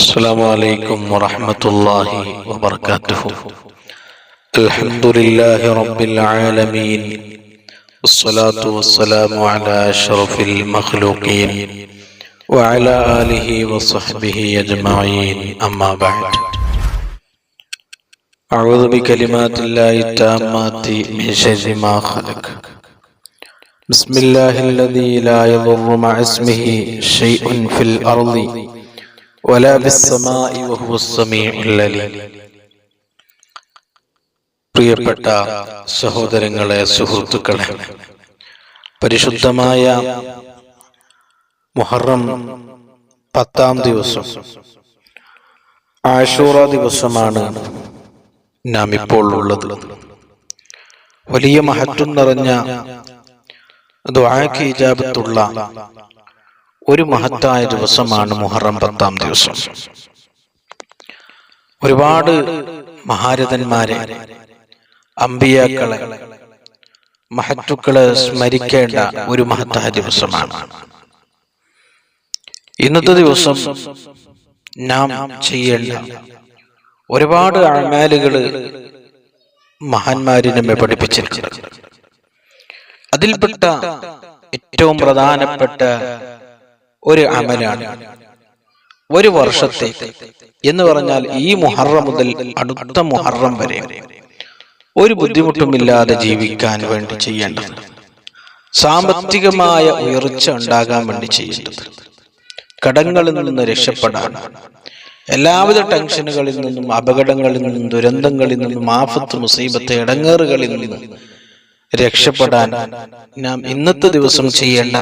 السلام عليكم ورحمة الله وبركاته الحمد لله رب العالمين والصلاة والسلام على أشرف المخلوقين وعلى آله وصحبه أجمعين أما بعد أعوذ بكلمات الله التامات من شر ما خلق بسم الله الذي لا يضر مع اسمه شيء في الأرض പ്രിയപ്പെട്ട സഹോദരങ്ങളെ സുഹൃത്തുക്കളെ പരിശുദ്ധമായ മുഹറം പത്താം ദിവസം ആഷൂറ ദിവസമാണ് നാം ഇപ്പോൾ ഉള്ളത്. വലിയ മഹത്വം നിറഞ്ഞ ദ്വാക്ക് ഇജാബത്തുള്ള ഒരു മഹത്തായ ദിവസമാണ് മുഹറം പത്താം ദിവസം. ഒരുപാട് മഹാരഥന്മാരെ അമ്പിയാക്കളെ മഹത്തുക്കളെ സ്മരിക്കേണ്ട ഒരു മഹത്തായ ദിവസമാണ്. ഇന്നത്തെ ദിവസം നാം ചെയ്യേണ്ട ഒരുപാട് അഴമാലുകൾ മഹാന്മാര് നമ്മെ പഠിപ്പിച്ചിട്ടുണ്ട് അതിൽപ്പെട്ട ഏറ്റവും പ്രധാനപ്പെട്ട ഒരു അമലാണ്. ഒരു വർഷത്തേക്ക് എന്ന് പറഞ്ഞാൽ ഈ മുഹറം മുതൽ അടുത്ത മുഹറം വരെ ഒരു ബുദ്ധിമുട്ടുമില്ലാതെ ജീവിക്കാൻ വേണ്ടി ചെയ്യേണ്ടത് സാമ്പത്തികമായ ഉയർച്ച ഉണ്ടാകാൻ വേണ്ടി ചെയ്യേണ്ടത് കടങ്ങളിൽ നിന്ന് രക്ഷപ്പെടാൻ എല്ലാവിധ ടെൻഷനുകളിൽ നിന്നും അപകടങ്ങളിൽ നിന്നും ദുരന്തങ്ങളിൽ നിന്നും ആഫത്ത് മുസീബത്ത് ഇടങ്ങേറുകളിൽ നിന്നും രക്ഷപ്പെടാൻ നാം ഇന്നത്തെ ദിവസം ചെയ്യേണ്ട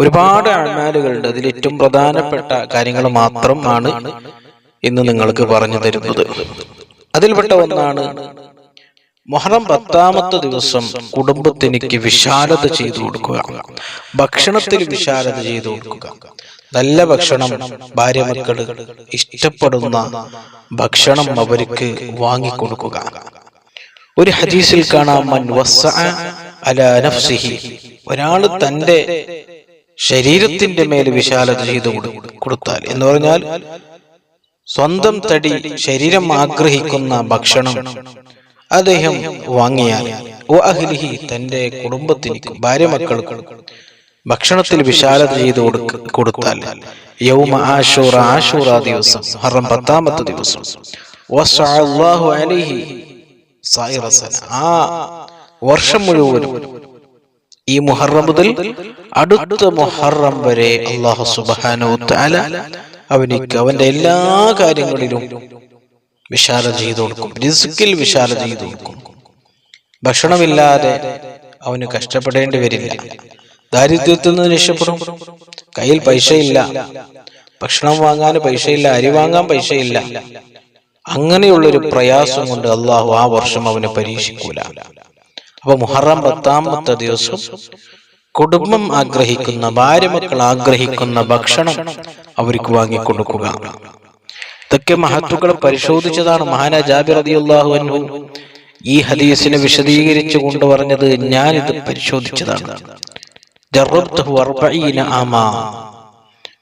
ഒരുപാട് അഴമാലുകളുണ്ട് അതിൽ ഏറ്റവും പ്രധാനപ്പെട്ട കാര്യങ്ങൾ ആണ് ഇന്ന് നിങ്ങൾക്ക് പറഞ്ഞു തരുന്നത്. അതിൽപ്പെട്ട ഒന്നാണ് മൊഹറം പത്താമത്തെ ദിവസം കുടുംബത്തിനിക്ക് വിശാലത ചെയ്തു കൊടുക്കുക. ഭക്ഷണത്തിൽ വിശാലത ചെയ്തു കൊടുക്കുക. നല്ല ഭക്ഷണം ഭാര്യ മക്കൾ ഇഷ്ടപ്പെടുന്ന ഭക്ഷണം അവർക്ക് വാങ്ങിക്കൊടുക്കുക ഒരു ഹദീസിൽ കാണാം മൻ വസ്സഅ അലാ നഫ്സിഹി. ഒരാൾ തന്റെ ശരീരത്തിന്റെ മേൽ വിശാലത ചെയ്ത് കൊടുത്താൽ എന്ന് പറഞ്ഞാൽ സ്വന്തം തടി ശരീരം ആഗ്രഹിക്കുന്ന ഭക്ഷണം അദ്ദേഹം വാങ്ങിയാൽ അഹ്ലിഹി തന്റെ കുടുംബത്തിന് ഭാര്യ മക്കൾക്ക് ഭക്ഷണത്തിൽ വിശാലത ചെയ്തു കൊടുത്താൽ യൗമ ആഷൂറ ആഷൂറ ദിവസം ഹറം പത്താമത്തെ ദിവസം. ആ വർഷം മുഴുവനും ഈ മുഹറം മുതൽ അടുത്ത മുഹറം വരെ അള്ളാഹു സുബാനോ തല അവനിക്ക് അവന്റെ എല്ലാ കാര്യങ്ങളിലും വിശാല ചെയ്തു കൊടുക്കും. വിശാല ചെയ്തു കൊടുക്കും. ഭക്ഷണമില്ലാതെ അവന് കഷ്ടപ്പെടേണ്ടി വരില്ല. ദാരിദ്ര്യത്തിൽ നിന്ന് രക്ഷപ്പെടും. കയ്യിൽ പൈസയില്ല. ഭക്ഷണം വാങ്ങാൻ പൈസയില്ല. അരി വാങ്ങാൻ പൈസയില്ല. അങ്ങനെയുള്ളൊരു പ്രയാസം കൊണ്ട് അള്ളാഹു ആ വർഷം അവനെ പരീക്ഷിക്കൂല. അപ്പൊ മുഹറം പത്താമത്തെ ദിവസം കുടുംബം ആഗ്രഹിക്കുന്ന ഭാര്യ മക്കൾ ആഗ്രഹിക്കുന്ന ഭക്ഷണം അവർക്ക് വാങ്ങിക്കൊടുക്കുക ഇതൊക്കെ മഹത്തുക്കൾ പരിശോധിച്ചതാണ് മഹാന ജാബിർ അള്ളാഹു അൻഹു. ഈ ഹദീസിനെ വിശദീകരിച്ചു കൊണ്ട് പറഞ്ഞത് ഇത് പരിശോധിച്ചതാണ്.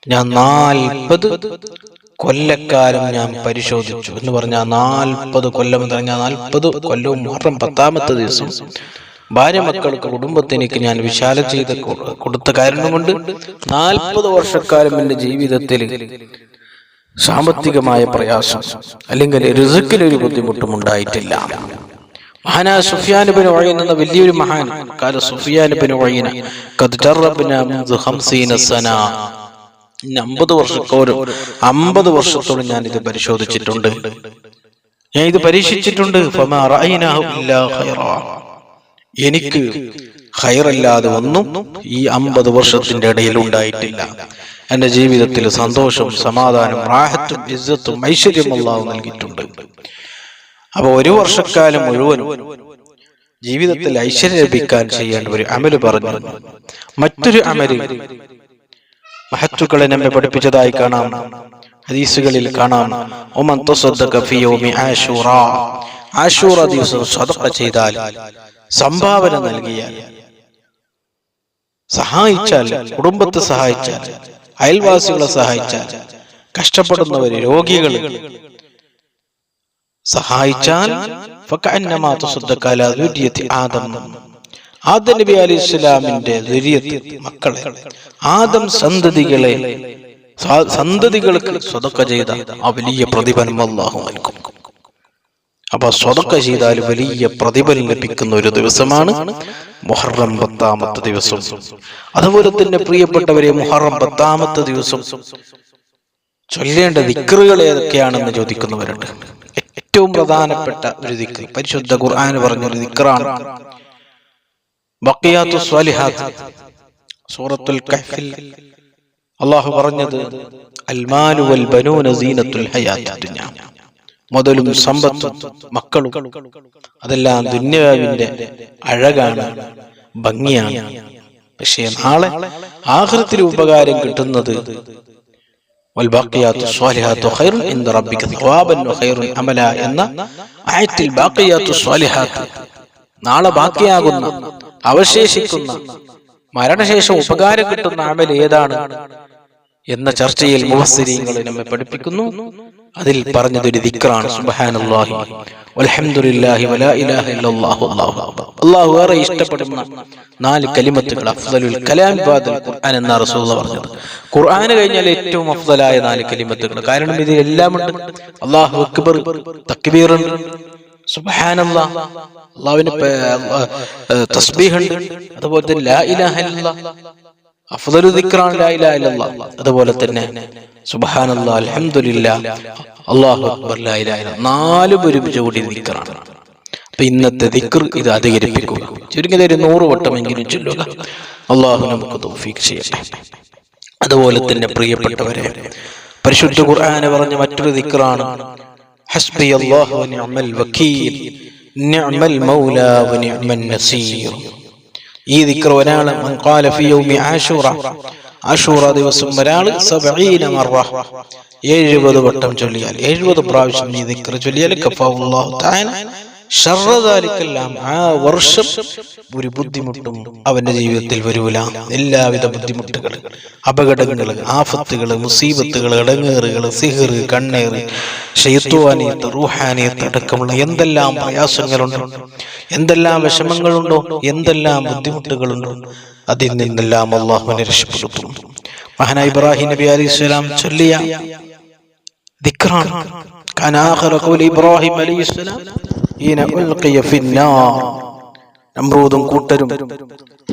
ഞാൻ നാൽപ്പത് കൊല്ലക്കാലം ഞാൻ പരിശോധിച്ചു എന്ന് പറഞ്ഞാൽ നാൽപ്പത് കൊല്ലം എന്ന് പറഞ്ഞാൽ നാൽപ്പത് കൊല്ലവും മുഹറം പത്താമത്തെ ദിവസം. ഭാര്യ മക്കൾക്ക് കുടുംബത്തിനേക്ക് ഞാൻ വിശാലം ചെയ്ത് കൊടുത്ത കാരണം കൊണ്ട് നാൽപ്പത് വർഷക്കാലം എന്റെ ജീവിതത്തിൽ സാമ്പത്തികമായ പ്രയാസം അല്ലെങ്കിൽ ഋതുക്കിലൊരു ബുദ്ധിമുട്ടും ഉണ്ടായിട്ടില്ല. മഹാന സുഫിയാനുബിന് എന്ന വലിയൊരു മഹാൻ കാല സുഫിയാനുബിന് വഴിയുന്ന അമ്പത് വർഷത്തോരം അമ്പത് വർഷത്തോളം ഞാൻ ഇത് പരിശോധിച്ചിട്ടുണ്ട്. ഞാൻ ഇത് പരീക്ഷിച്ചിട്ടുണ്ട്. എനിക്ക് ഹൈറല്ലാതെ ഒന്നും ഈ അമ്പത് വർഷത്തിന്റെ ഇടയിൽ ഉണ്ടായിട്ടില്ല. എന്റെ ജീവിതത്തിൽ സന്തോഷവും സമാധാനം റാഹത്തും ഇജ്ജത്തും ഐശ്വര്യം അള്ളാഹു നൽകിയിട്ടുണ്ട്. അപ്പൊ ഒരു വർഷക്കാലം മുഴുവൻ ജീവിതത്തിൽ ഐശ്വര്യം ലഭിക്കാൻ ചെയ്യേണ്ട ഒരു അമൽ പറഞ്ഞു. മറ്റൊരു അമൽ മഹത്തുക്കളെ നമ്മെ പഠിപ്പിച്ചതായി കാണാം. ഹദീസുകളിൽ കാണാം. ഒമൻ ആഷൂറ. ആഷൂറ. ദിവസം സദഖ ചെയ്താൽ സംഭാവന നൽകിയാൽ സഹായിച്ചാൽ കുടുംബത്തെ സഹായിച്ചാൽ അയൽവാസികളെ സഹായിച്ചാൽ കഷ്ടപ്പെടുന്നവര് രോഗികൾ സഹായിച്ചാൽ ആദം ആദം നബി അലി ഇസ്ലാമിന്റെ ദുരിയത്ത് മക്കളെ ആദം സന്തതികളെ സന്തതികൾക്ക് സ്വതക്ക ചെയ്ത ആ വലിയ പ്രതിഫലം അല്ലാഹു നൽകും അപ്പൊ സ്വതക്ക ചെയ്താൽ വലിയ പ്രതിഫലം ലഭിക്കുന്ന ഒരു ദിവസമാണ് മുഹറം പത്താമത്തെ ദിവസം. അതുപോലെ തന്നെ പ്രിയപ്പെട്ടവരെ മുഹറം പത്താമത്തെ ദിവസം ചൊല്ലേണ്ട ദിക്റുകൾ ഏതൊക്കെയാണെന്ന് ചോദിക്കുന്നവരുണ്ട്. ഏറ്റവും പ്രധാനപ്പെട്ട ഒരു ദിക്ക് പരിശുദ്ധ ഖുർആൻ പറഞ്ഞൊരു ദിക്റാണ്. സൂറത്തുൽ കഹ്ഫിൽ അള്ളാഹു പറഞ്ഞത് അൽമാലു വൽ ബനൂന സീനത്തുൽ മുതലും സമ്പത്തും മക്കളും അതെല്ലാം ദുന്യാവിന്റെ അഴകാണ് ഭംഗിയാണ്. പക്ഷേ നാളെ ആഹൃത്തിൽ ഉപകാരം കിട്ടുന്നത് എന്ന ആയത്തിൽ നാളെ ബാക്കിയാകുന്ന അവശേഷിക്കുന്ന മരണശേഷം ഉപകാരം കിട്ടുന്ന അമൽ ഏതാണ് എന്ന ചർച്ചയിൽ മുഹസ്സിരീങ്ങൾ നമ്മെ പഠിപ്പിക്കുന്നു. അതിൽ പറഞ്ഞത് ഒരു ദിക്റാണ്. സുബ്ഹാനല്ലാഹി. വൽഹംദുലില്ലാഹി വലാ ഇലാഹ ഇല്ലല്ലാഹു. അല്ലാഹു അല്ലാഹു ഏറെ ഇഷ്ടപ്പെടുന്ന നാല് കലിമത്തുകൾ. അഫ്സലുൽ കലാം ബാദൽ ഖുർആൻ എന്ന റസൂലുള്ള പറഞ്ഞത്. ഖുർആൻ കഴിഞ്ഞാൽ ഏറ്റവും അഫ്സലായ നാല് കലിമത്തുകൾ. കാരണം ഇതിൽ എല്ലാം ഉണ്ട് അല്ലാഹു അക്ബർ തക്ബീർ അതുപോലെ തന്നെ ലാ ഇലാഹ അഫ്ദലു ലാ ഇലാഹ ഇല്ലല്ലാഹ് അതുപോലെ തന്നെ സുബ്ഹാനല്ലാഹ് അൽഹംദുലില്ലാഹ് അല്ലാഹു അക്ബർ ലാ ഇലാഹ നാല് ദിക്റാണ്. അപ്പൊ ഇന്നത്തെ ദിക്ർ ഇത് അധികരിപ്പിക്കുക ചുരുങ്ങിയത് ഒരു നൂറ് വട്ടമെങ്കിലും ചൊല്ലുക. അള്ളാഹു നമുക്ക് തൗഫീഖ് ചെയ്യട്ടെ അതുപോലെ തന്നെ പ്രിയപ്പെട്ടവരെ പരിശുദ്ധ ഖുർആാനെ പറഞ്ഞ മറ്റൊരു ദിക്റാണ്. ഹസ്ബി അല്ലാഹു വനിഅമൽ വക്കീൽ നിഅമൽ മൗല വനിഅമൻ നസീർ. ഈ ദിക്ർ ഒരാൾ മൻ ഖാല ഫി യൗമി ആശൂറ ആശൂറ ദിവസം ഒരാൾ സബഈന മറ. എഴുപത് വട്ടം ചൊല്ലിയാൽ എഴുപത് പ്രാവശ്യം ഈ ദിക്ർ ചൊല്ലിയാൽ കഫാഹുല്ലാഹു തആല ഷർറദാലിക്കെല്ലാം ആ വർഷം ഒരു ബുദ്ധിമുട്ടും അവന്റെ ജീവിതത്തിൽ വരൂല. എല്ലാവിധ ബുദ്ധിമുട്ടുകൾ അപകടങ്ങൾ ആഫത്തുകൾ മുസീബത്തുകൾ ഇടങ്ങേറുകൾ സിഹർ കണ്ണേറ് ഷെയ്ത്തുവാനിയത്ത് റൂഹാനിയത്ത് അടക്കമുള്ള എന്തെല്ലാം പ്രയാസങ്ങളുണ്ടോ എന്തെല്ലാം വിഷമങ്ങളുണ്ടോ എന്തെല്ലാം ബുദ്ധിമുട്ടുകളുണ്ടോ അതിൽ നിന്നെല്ലാം അള്ളാഹുവിനെ രക്ഷപ്പെടുത്തും. മഹാന ഇബ്രാഹിം നബി അലി ഇസ്ലാം ചൊല്ലിയ ദിക്റാണ് ഇബ്രാഹിം അലി ഇസ്ലാം നമ്രൂദും കൂട്ടരും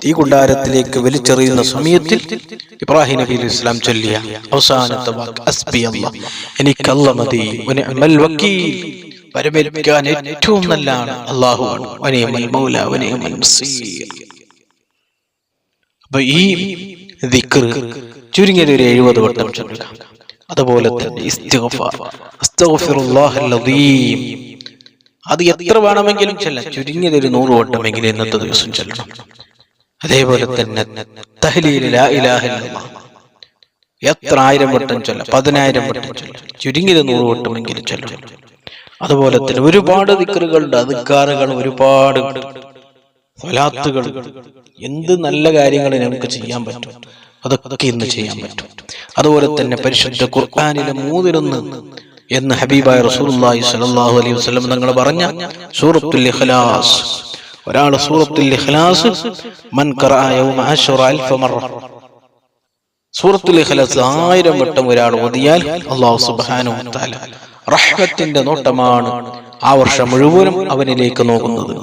ഈ കുണ്ടാരത്തിലേക്ക് വലിച്ചെറിയുന്ന സമയത്തിൽ ഇബ്രാഹിം നബി ഇസ്ലാം ചൊല്ലിയ അവസാനത്തെ വാക്ക് അസ്ബി അല്ലാ എനിക്ക് അല്ല മതി പരമേൽപ്പിക്കാൻ ഏറ്റവും നല്ലതാണ് അള്ളാഹുവാണ് അപ്പൊ ഈ ദിക്ർ ചുരുങ്ങിയ ഒരു എഴുപത് വട്ടം ചൊല്ലുക. അതുപോലെ തന്നെ അത് എത്ര വേണമെങ്കിലും ചെല്ലാം. ചുരുങ്ങിയത് ഒരു നൂറ് വട്ടമെങ്കിലും ഇന്നത്തെ ദിവസം ചെല്ലണം. അതേപോലെ തന്നെ എത്ര ആയിരം വട്ടം ചൊല്ലാം. പതിനായിരം വട്ടം ചൊല്ലാം. ചുരുങ്ങിയത് നൂറ് വട്ടമെങ്കിലും ചൊല്ലണം. അതുപോലെ തന്നെ ഒരുപാട് ദിക്കറുകളുണ്ട് അധികാറുകൾ ഒരുപാട്. സ്വലാത്തുകൾ എന്ത് നല്ല കാര്യങ്ങൾ നമുക്ക് ചെയ്യാൻ പറ്റും. അതൊക്കെ ഇന്ന് ചെയ്യാൻ പറ്റും. അതുപോലെ തന്നെ പരിശുദ്ധ ഖുർആാനിലെ മൂന്നിലൊന്ന് എന്ന് ഹബീബായ റസൂലുള്ളാഹി സ്വല്ലല്ലാഹു അലൈഹി വസല്ലം തങ്ങൾ പറഞ്ഞ സൂറത്തുൽ ഇഖ്ലാസ്. ഒരാൾ സൂറത്തുൽ ഇഖ്ലാസ് മൻ ഖറഅ യൗമ അശ്റ അൽഫ സൂറത്തുൽ ഇഖ്ലാസ് ആയിരം വട്ടം ഒരാൾ ഓതിയാൽ അല്ലാഹു സുബ്ഹാനഹു വ തആല റഹ്മത്തിന്റെ നോട്ടമാണ് ആ വർഷം മുഴുവനും അവനിലേക്ക് നോക്കുന്നത്.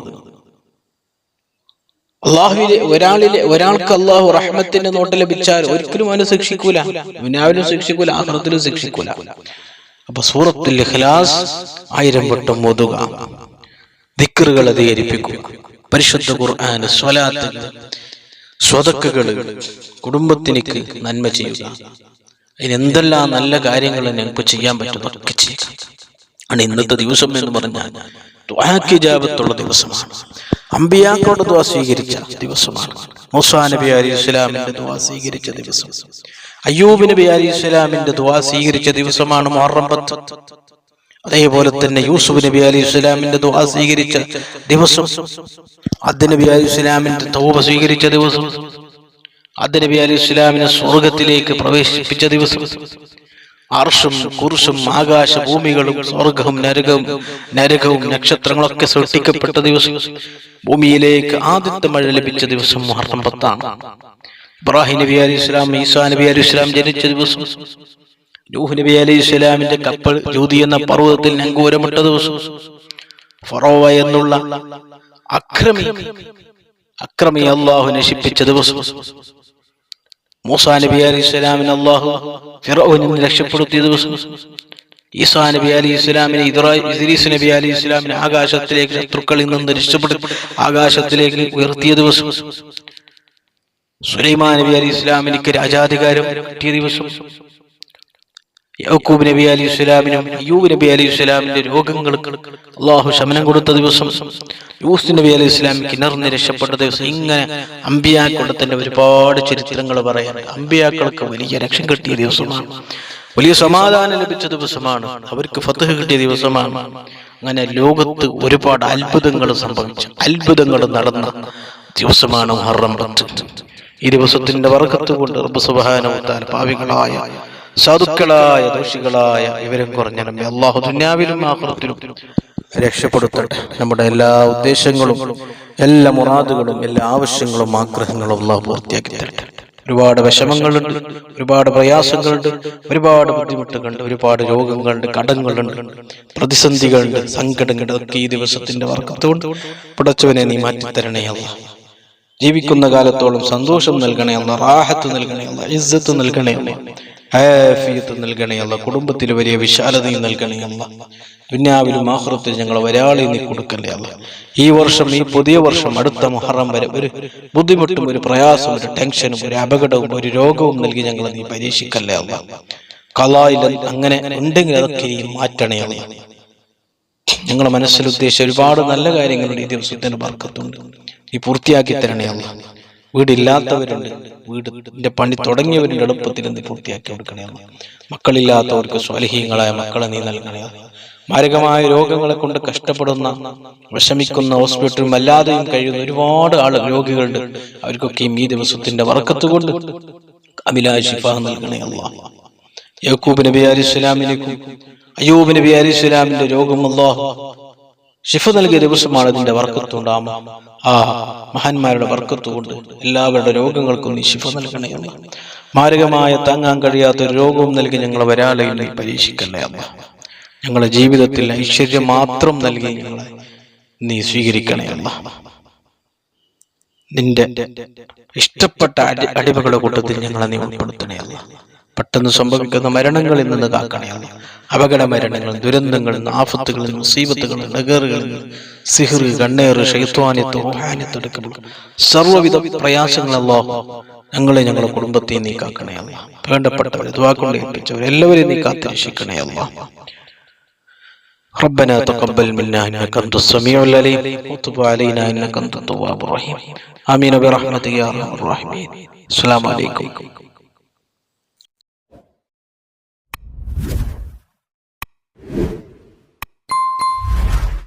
അള്ളാഹുവിലെ ഒരാളിലെ ഒരാൾക്ക് അള്ളാഹു റഹ്മത്തിന്റെ നോട്ട് ലഭിച്ചാൽ ഒരിക്കലും അവനെ ശിക്ഷിക്കൂല ദുനിയാവിലും ശിക്ഷിക്കൂല ആഹ്റത്തിലും ശിക്ഷിക്കൂല. അപ്പൊ സൂറത്തുൽ ഇഖ്ലാസ് ആയിരം വട്ടം ഓതുക. ദിക്കറുകൾ അധികരിപ്പിക്കും. പരിശുദ്ധ ഖുർആൻ സ്വലാത്ത് സ്വതക്കുകൾ കുടുംബത്തിനിക്ക് നന്മ ചെയ്യുക. അതിനെന്തെല്ലാം നല്ല കാര്യങ്ങൾ ഞങ്ങൾക്ക് ചെയ്യാൻ പറ്റുന്നതൊക്കെ ചെയ്യുക. ആണ് ഇന്നത്തെ ദിവസം എന്ന് പറഞ്ഞാൽ ദ്വാക്കിജാബത്തുള്ള ദിവസമാണ്. അമ്പിയാക്കളുടെ ദ്വാ സ്വീകരിച്ച ദിവസമാണ്. മൂസാ നബി അലി ഇസ്ലാമിന്റെ ദ്വാ സ്വീകരിച്ച ദിവസം. അയ്യൂബ് നബി അലി ഇസ്ലാമിന്റെ ദ്വാ സ്വീകരിച്ച ദിവസമാണ് മുഹറം പത്ത് അതേപോലെ തന്നെ യൂസുഫ് നബി അലി ഇസ്ലാമിന്റെ ദ്വാ സ്വീകരിച്ച ദിവസം. അദ് നബി അലി ഇസ്ലാമിന്റെ തൗബ സ്വീകരിച്ച ദിവസം. അദ് നബി അലി ഇസ്ലാമിനെ സ്വർഗത്തിലേക്ക് പ്രവേശിപ്പിച്ച ദിവസം. അർഷും ആകാശ ഭൂമികളും സ്വർഗവും നരകവും നരകവും നക്ഷത്രങ്ങളൊക്കെ സൃഷ്ടിക്കപ്പെട്ട ദിവസം. ഭൂമിയിലേക്ക് ആദ്യത്തെ മഴ ലഭിച്ച ദിവസം മുഹറം പത്താണ് ഇബ്രാഹിം നബി അലി ഇസ്ലാം ഈസാ നബി അലി ഇസ്ലാം ജനിച്ച ദിവസം നൂഹ് നബി അലി ഇസ്ലാമിന്റെ കപ്പൽ ജ്യൂതി എന്ന പർവതത്തിൽ നങ്കൂരമിട്ട ദിവസം ഫറോവ എന്നുള്ള അക്രമി അക്രമി അള്ളാഹു നശിപ്പിച്ച ദിവസം. മൂസാ നബി അലി ഇസ്ലാമിന് അള്ളാഹു ഫിറോവിനെ രക്ഷപ്പെടുത്തിയ ദിവസം. ഈസാ നബി അലി ഇസ്ലാമിനെ ഇദ്രീസ് നബി അലി ഇസ്ലാമിനെ ആകാശത്തിലേക്ക് ശത്രുക്കളിൽ നിന്ന് രക്ഷപ്പെടുത്തി ആകാശത്തിലേക്ക് ഉയർത്തിയ ദിവസം. സുലൈമാൻ നബി അലി ഇസ്ലാമിനിക്ക് രാജാധികാരം കിട്ടിയ ദിവസം യാക്കൂബ് നബി അലി ഇസ്ലാമിനും അയ്യൂബ് നബി അലി ഇസ്ലാമിന്റെ രോഗങ്ങൾ അള്ളാഹു ശമനം കൊടുത്ത ദിവസം യൂസ് നബി അലി ഇസ്ലാം കിണർന്ന് രക്ഷപ്പെട്ട ദിവസം ഇങ്ങനെ അമ്പിയാക്കളുടെ തന്നെ ഒരുപാട് ചരിത്രങ്ങൾ പറയാൻ അമ്പിയാക്കൾക്ക് വലിയ രക്ഷം കിട്ടിയ ദിവസമാണ്. വലിയ സമാധാനം ലഭിച്ച ദിവസമാണ്. അവർക്ക് ഫത്തഹ് കിട്ടിയ ദിവസമാണ്. അങ്ങനെ ലോകത്ത് ഒരുപാട് അത്ഭുതങ്ങൾ സംഭവിച്ചു. അത്ഭുതങ്ങൾ നടന്ന ദിവസമാണ് മുഹറം പത്ത്. ഈ ദിവസത്തിന്റെ വർഗത്ത് കൊണ്ട് റബ്ബ് സുബ്ഹാനഹു പാവികളായ സാധുക്കളായ ദോഷികളായ ഇവരും കുറഞ്ഞ അള്ളാഹു ദുന്യാവിലും ആഹ്റത്തിലും രക്ഷപ്പെടുത്തട്ടെ. നമ്മുടെ എല്ലാ ഉദ്ദേശങ്ങളും എല്ലാ മുറാദുകളും എല്ലാ ആവശ്യങ്ങളും ആഗ്രഹങ്ങളും അള്ളാഹു പൂർത്തിയാക്കി തരട്ടെ. ഒരുപാട് വിഷമങ്ങളുണ്ട് ഒരുപാട് പ്രയാസങ്ങളുണ്ട് ഒരുപാട് ബുദ്ധിമുട്ടുകളുണ്ട് ഒരുപാട് രോഗങ്ങളുണ്ട് കടങ്ങളുണ്ട് പ്രതിസന്ധികളുണ്ട് സങ്കടങ്ങളുണ്ട്. ഈ ദിവസത്തിന്റെ വർക്കത്തോട് പടച്ചവനെ നീ മാറ്റിത്തരണേ അല്ല ജീവിക്കുന്ന കാലത്തോളം സന്തോഷം നൽകണേ അല്ല റാഹത്ത് നൽകണേ അല്ല ഇസ്സത്ത് നൽകണേ അല്ല ആഫിയത്ത് നൽകണേ അല്ല കുടുംബത്തിൽ വലിയ വിശാലതയും നൽകണേ അല്ല. ദുന്യാവിലും ആഹ്റത്തിൽ ഞങ്ങൾ ഒരാളെ നീ കൊടുക്കല്ലേ അല്ല. ഈ വർഷം ഈ പുതിയ വർഷം അടുത്ത മുഹറം വരെ ഒരു ബുദ്ധിമുട്ടും ഒരു പ്രയാസവും ഒരു ടെൻഷനും ഒരു അപകടവും ഒരു രോഗവും നൽകി ഞങ്ങൾ നീ പരീക്ഷിക്കല്ലേ അല്ല. കലായിൽ അങ്ങനെ ഉണ്ടെങ്കിൽ അതൊക്കെ ഈ മാറ്റണേ അല്ല. ഞങ്ങളുടെ മനസ്സിൽ ഉദ്ദേശിച്ച ഒരുപാട് നല്ല കാര്യങ്ങളുണ്ട് ഈ ദിവസത്തിന് വർക്കത്തുണ്ട് നീ പൂർത്തിയാക്കി തരണേ അമ്മ വീടില്ലാത്തവരുണ്ട്. വീടിന്റെ പണി തുടങ്ങിയവരുടെ എളുപ്പത്തിൽ നീ പൂർത്തിയാക്കി കൊടുക്കണേ അമ്മ മക്കളില്ലാത്തവർക്ക് സ്വലഹീങ്ങളായ മക്കളെ നീ നൽകണേ. മാരകമായ രോഗങ്ങളെ കൊണ്ട് കഷ്ടപ്പെടുന്ന വിഷമിക്കുന്ന ഹോസ്പിറ്റലും അല്ലാതെയും കഴിയുന്ന ഒരുപാട് ആൾ രോഗികളുണ്ട്. അവർക്കൊക്കെയും ഈ ദിവസത്തിന്റെ വർക്കത്ത് കൊണ്ട് അമിലാ ഷിഫ നൽകണേ അല്ല. യക്കൂബ് നബി അലി അയ്യൂബ് നബി അലി രോഗം അള്ളാഹു ഷിഫ നൽകിയ ദിവസമാണ് ഇതിന്റെ വർക്കത്തുണ്ടാമ ആ മഹാന്മാരുടെ വർക്കത്തുകൊണ്ട് എല്ലാവരുടെ രോഗങ്ങൾക്കും നീ ശിഫ നൽകണേ അമ്മ. മാരകമായ താങ്ങാൻ കഴിയാത്ത ഒരു രോഗവും നൽകി ഞങ്ങളെ വരാലയിൽ നീ പരീക്ഷിക്കണേ അമ്മ. ഞങ്ങളുടെ ജീവിതത്തിൽ ഐശ്വര്യം മാത്രം നൽകി ഞങ്ങളെ നീ സ്വീകരിക്കണേ അമ്മ. നിന്റെ ഇഷ്ടപ്പെട്ട അടി അടിമകളുടെ കൂട്ടത്തിൽ ഞങ്ങളെ നീ ഉൾപ്പെടുത്തണേ അല്ല പെട്ടെന്ന് സംഭവിക്കുന്ന മരണങ്ങളിൽ നിന്ന് കാക്കണേ അല്ല അപകട മരണങ്ങൾ ദുരന്തങ്ങളിൽ നിന്ന് ആഫത്തുകളിൽ നിന്ന് സീബത്തുകളിൽ നഗറുകളിൽ സിഹിർ കണ്ണേറ് ഷെയ്ത്വാനിത്ത് റൂഹാനിത്തടക്കമുള്ള സർവ്വവിധ പ്രയാസങ്ങളല്ലോ ഞങ്ങളെ ഞങ്ങളുടെ കുടുംബത്തെ നീ കാക്കണേ അല്ല വേണ്ടപ്പെട്ടവരെ ദ്വാക്കൊണ്ട് ഏൽപ്പിച്ചവർ എല്ലാവരെയും നീ കാത്തിരക്ഷിക്കണേ അല്ല ربنا تقبل منا انك انت السميع العليم وتب علينا انك انت التواب الرحيم امين برحمتك يا ارحم الراحمين السلام عليكم